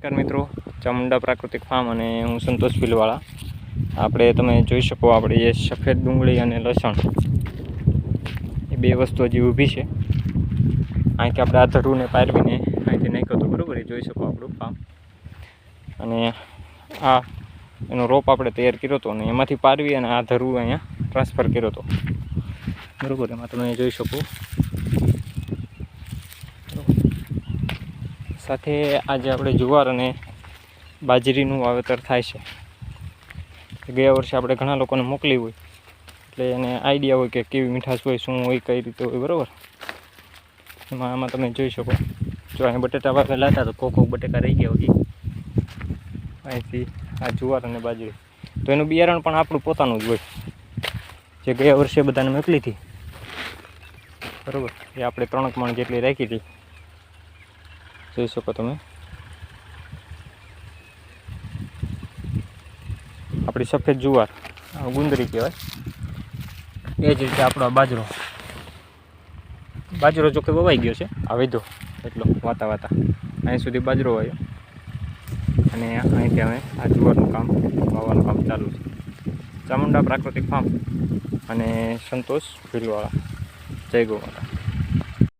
નમસ્કાર મિત્રો. ચામુંડા પ્રાકૃતિક ફાર્મ અને હું સંતોષ ભીલવાળા આપણે તમે જોઈ શકો આપણે એ સફેદ ડુંગળી અને લસણ. એ બે વસ્તુ હજી ઊભી છે. અહીંથી આપણે આ ધરુને પારવીને અહીંથી નાખ્યો હતો બરાબર એ જોઈ શકો આપણું ફાર્મ. અને આ એનો રોપ આપણે તૈયાર કર્યો હતો અને એમાંથી પારવી અને આ ધરવું અહીંયા ટ્રાન્સફર કર્યો હતો. બરાબર, એમાં તમે જોઈ શકો. સાથે આજે આપણે જુવાર અને બાજરીનું વાવેતર થાય છે. ગયા વર્ષે આપણે ઘણા લોકોને મોકલી હોય, એટલે એને આઈડિયા હોય કે કેવી મીઠાશ હોય, શું હોય, કઈ રીતે હોય, બરાબર? એમાં, આમાં તમે જોઈ શકો. જો અહીં બટેટા વાવેલા હતા તો કોક બટેકા રહી ગયા હોય. અહીંથી આ જુવાર અને બાજરી. તો એનું બિયારણ પણ આપણું પોતાનું જ હોય. જે ગયા વર્ષે બધાને મોકલી હતી. બરાબર? એ આપણે ત્રણક મણ જેટલી રાખી હતી. જોઈ શકો તમે. આપણી સફેદ જુવાર ગુંદરી કહેવાય. એ જ રીતે આપણો બાજરો. બાજરો જોકે વવાઈ ગયો છે. આ વધ્યો એટલો વાતા વાતા. અહીં સુધી બાજરો વાયો. અને અહીંથી અમે આ જુવારનું કામ, વાવવાનું કામ ચાલુ છે. ચામુંડા પ્રાકૃતિક ફાર્મ અને સંતોષ ભીલવાળા, જય ગો માતા